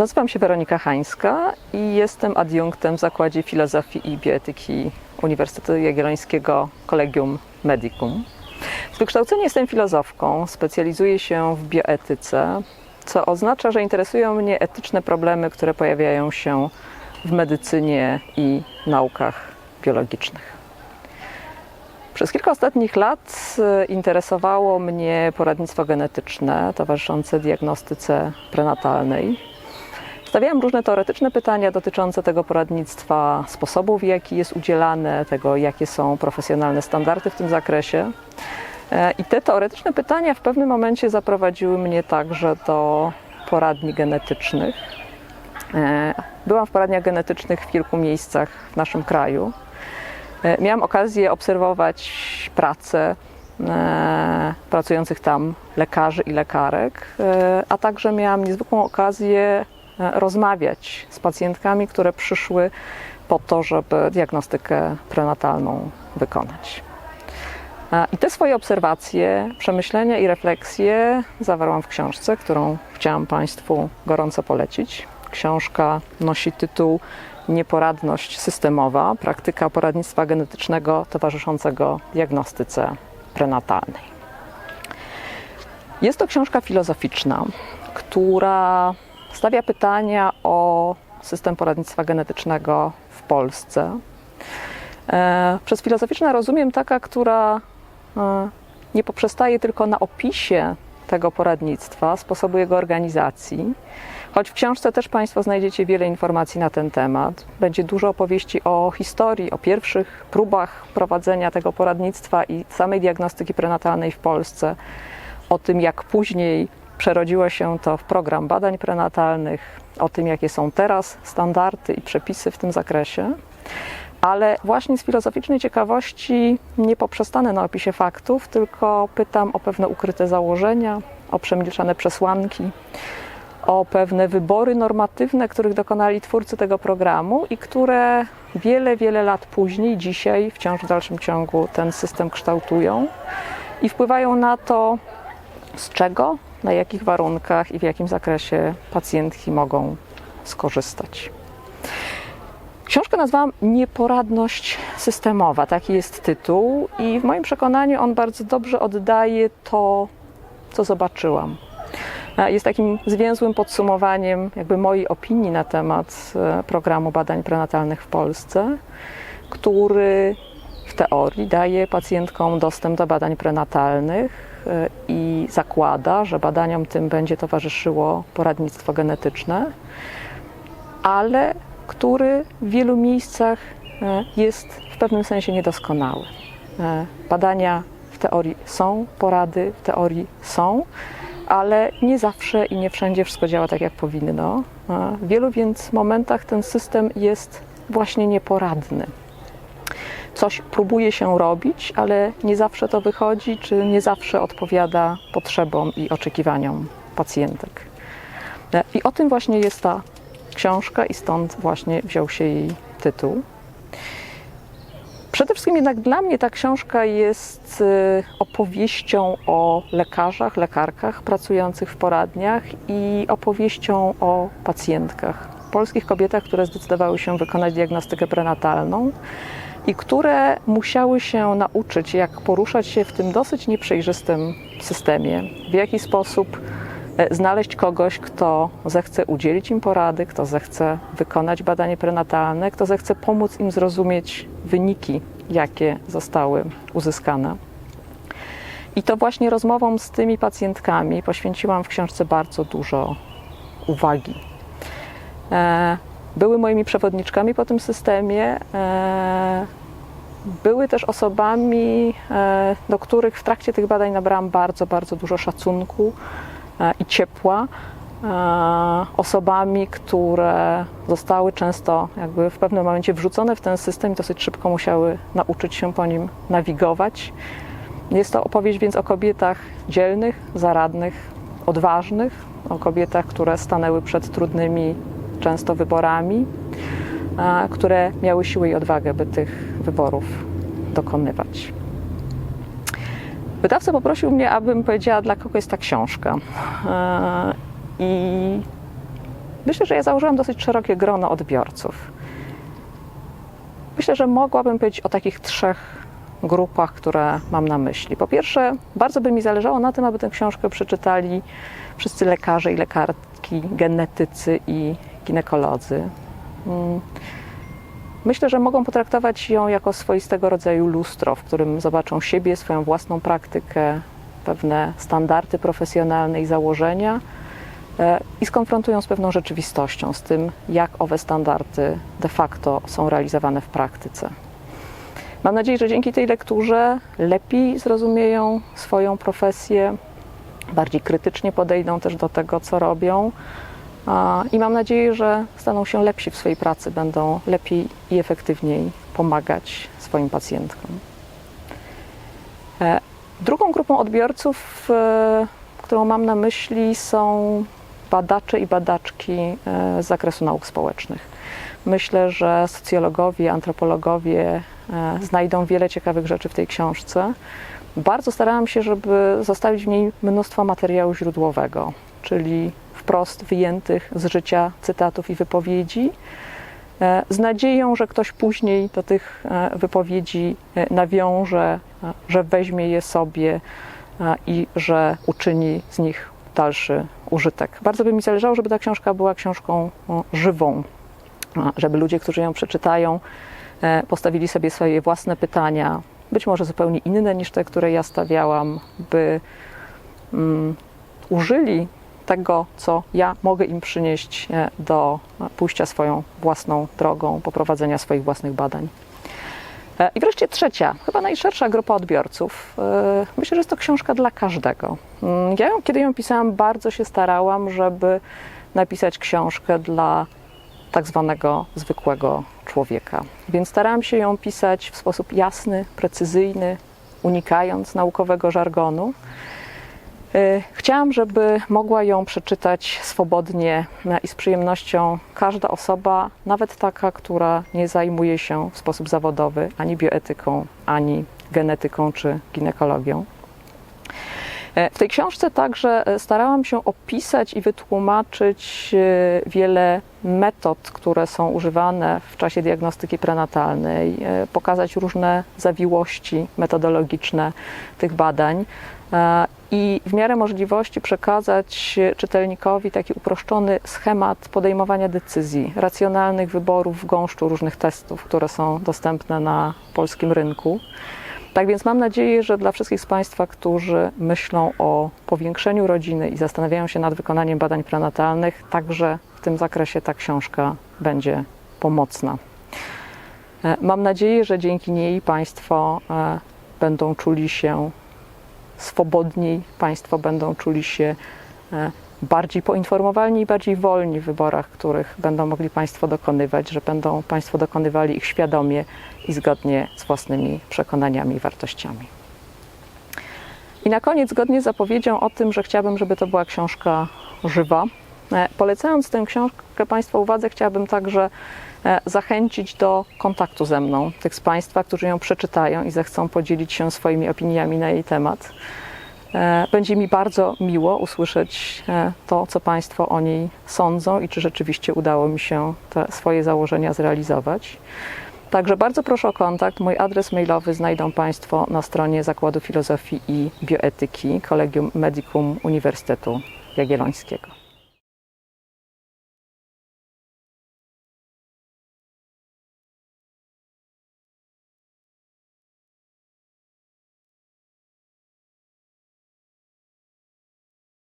Nazywam się Weronika Hańska i jestem adiunktem w Zakładzie Filozofii i Bioetyki Uniwersytetu Jagiellońskiego Collegium Medicum. Z wykształcenia jestem filozofką, specjalizuję się w bioetyce, co oznacza, że interesują mnie etyczne problemy, które pojawiają się w medycynie i naukach biologicznych. Przez kilka ostatnich lat e, interesowało mnie poradnictwo genetyczne towarzyszące diagnostyce prenatalnej. Stawiałam różne teoretyczne pytania dotyczące tego poradnictwa, sposobów, w jaki jest udzielane, tego, jakie są profesjonalne standardy w tym zakresie. E, I te teoretyczne pytania w pewnym momencie zaprowadziły mnie także do poradni genetycznych. E, Byłam w poradniach genetycznych w kilku miejscach w naszym kraju. E, Miałam okazję obserwować pracę pracujących tam lekarzy i lekarek, a także miałam niezwykłą okazję rozmawiać z pacjentkami, które przyszły po to, żeby diagnostykę prenatalną wykonać. E, I te swoje obserwacje, przemyślenia i refleksje zawarłam w książce, którą chciałam Państwu gorąco polecić. Książka nosi tytuł Nieporadność systemowa praktyka poradnictwa genetycznego towarzyszącego diagnostyce prenatalnej. Jest to książka filozoficzna, która stawia pytania o system poradnictwa genetycznego w Polsce. E, Przez filozoficzna rozumiem taka, która e, nie poprzestaje tylko na opisie tego poradnictwa, sposobu jego organizacji, choć w książce też Państwo znajdziecie wiele informacji na ten temat. Będzie dużo opowieści o historii, o pierwszych próbach prowadzenia tego poradnictwa i samej diagnostyki prenatalnej w Polsce, o tym, jak później przerodziło się to w program badań prenatalnych, o tym, jakie są teraz standardy i przepisy w tym zakresie. Ale właśnie z filozoficznej ciekawości nie poprzestanę na opisie faktów, tylko pytam o pewne ukryte założenia, o przemilczane przesłanki, o pewne wybory normatywne, których dokonali twórcy tego programu i które wiele, wiele lat później, dzisiaj, wciąż w dalszym ciągu ten system kształtują i wpływają na to, z czego, na jakich warunkach i w jakim zakresie pacjentki mogą skorzystać. Książkę nazwałam Nieporadność systemowa, taki jest tytuł, i w moim przekonaniu on bardzo dobrze oddaje to, co zobaczyłam. Jest takim zwięzłym podsumowaniem jakby mojej opinii na temat e, programu badań prenatalnych w Polsce, który w teorii daje pacjentkom dostęp do badań prenatalnych i zakłada, że badaniom tym będzie towarzyszyło poradnictwo genetyczne, ale który w wielu miejscach e, jest w pewnym sensie niedoskonały. E, Badania w teorii są, porady w teorii są, ale nie zawsze i nie wszędzie wszystko działa tak, jak powinno. E, W wielu więc momentach ten system jest właśnie nieporadny. Coś próbuje się robić, ale nie zawsze to wychodzi, czy nie zawsze odpowiada potrzebom i oczekiwaniom pacjentek. E, I o tym właśnie jest ta książka i stąd właśnie wziął się jej tytuł. Przede wszystkim jednak dla mnie ta książka jest y, opowieścią o lekarzach, lekarkach pracujących w poradniach i opowieścią o pacjentkach, polskich kobietach, które zdecydowały się wykonać diagnostykę prenatalną i które musiały się nauczyć, jak poruszać się w tym dosyć nieprzejrzystym systemie, w jaki sposób e, znaleźć kogoś, kto zechce udzielić im porady, kto zechce wykonać badanie prenatalne, kto zechce pomóc im zrozumieć wyniki, jakie zostały uzyskane. I to właśnie rozmowom z tymi pacjentkami poświęciłam w książce bardzo dużo uwagi. E, Były moimi przewodniczkami po tym systemie. Były też osobami, e, do których w trakcie tych badań nabrałam bardzo, bardzo dużo szacunku e, i ciepła. E, Osobami, które zostały często jakby w pewnym momencie wrzucone w ten system i dosyć szybko musiały nauczyć się po nim nawigować. Jest to opowieść więc o kobietach dzielnych, zaradnych, odważnych, o kobietach, które stanęły przed trudnymi często wyborami, które miały siłę i odwagę, by tych wyborów dokonywać. Wydawca poprosił mnie, abym powiedziała, dla kogo jest ta książka. E, I myślę, że ja założyłam dosyć szerokie grono odbiorców. Myślę, że mogłabym powiedzieć o takich trzech grupach, które mam na myśli. Po pierwsze, bardzo by mi zależało na tym, aby tę książkę przeczytali wszyscy lekarze i lekarki, genetycy i ginekolodzy. Mm. Myślę, że mogą potraktować ją jako swoistego rodzaju lustro, w którym zobaczą siebie, swoją własną praktykę, pewne standardy profesjonalne i założenia e, i skonfrontują z pewną rzeczywistością, z tym, jak owe standardy de facto są realizowane w praktyce. Mam nadzieję, że dzięki tej lekturze lepiej zrozumieją swoją profesję, bardziej krytycznie podejdą też do tego, co robią. I mam nadzieję, że staną się lepsi w swojej pracy, będą lepiej i efektywniej pomagać swoim pacjentkom. E, Drugą grupą odbiorców, e, którą mam na myśli, są badacze i badaczki e, z zakresu nauk społecznych. Myślę, że socjologowie, antropologowie znajdą wiele ciekawych rzeczy w tej książce. Bardzo starałam się, żeby zostawić w niej mnóstwo materiału źródłowego, czyli wprost wyjętych z życia cytatów i wypowiedzi, e, z nadzieją, że ktoś później do tych e, wypowiedzi e, nawiąże, że weźmie je sobie i że uczyni z nich dalszy użytek. Bardzo by mi zależało, żeby ta książka była książką żywą, żeby ludzie, którzy ją przeczytają, postawili sobie swoje własne pytania, być może zupełnie inne niż te, które ja stawiałam, by mm, użyli tego, co ja mogę im przynieść e, do pójścia swoją własną drogą, poprowadzenia swoich własnych badań. E, I wreszcie trzecia, chyba najszersza grupa odbiorców. E, Myślę, że jest to książka dla każdego. Mm, Ja, ją, kiedy ją pisałam, bardzo się starałam, żeby napisać książkę dla tak zwanego zwykłego człowieka. Więc starałam się ją pisać w sposób jasny, precyzyjny, unikając naukowego żargonu. Y, Chciałam, żeby mogła ją przeczytać swobodnie i z przyjemnością każda osoba, nawet taka, która nie zajmuje się w sposób zawodowy ani bioetyką, ani genetyką czy ginekologią. E, W tej książce także e, starałam się opisać i wytłumaczyć wiele metod, które są używane w czasie diagnostyki prenatalnej, pokazać różne zawiłości metodologiczne tych badań i w miarę możliwości przekazać czytelnikowi taki uproszczony schemat podejmowania decyzji, racjonalnych wyborów w gąszczu różnych testów, które są dostępne na polskim rynku. Tak więc mam nadzieję, że dla wszystkich z Państwa, którzy myślą o powiększeniu rodziny i zastanawiają się nad wykonaniem badań prenatalnych, także w tym zakresie ta książka będzie pomocna. E, Mam nadzieję, że dzięki niej Państwo e, będą czuli się swobodniej, Państwo będą czuli się e, bardziej poinformowani i bardziej wolni w wyborach, których będą mogli Państwo dokonywać, że będą Państwo dokonywali ich świadomie i zgodnie z własnymi przekonaniami i wartościami. I na koniec, zgodnie z zapowiedzią o tym, że chciałabym, żeby to była książka żywa, e, polecając tę książkę Państwa uwadze, chciałabym także zachęcić do kontaktu ze mną, tych z Państwa, którzy ją przeczytają i zechcą podzielić się swoimi opiniami na jej temat. E, Będzie mi bardzo miło usłyszeć e, to, co Państwo o niej sądzą i czy rzeczywiście udało mi się te swoje założenia zrealizować. Także bardzo proszę o kontakt. Mój adres mailowy znajdą Państwo na stronie Zakładu Filozofii i Bioetyki Collegium Medicum Uniwersytetu Jagiellońskiego.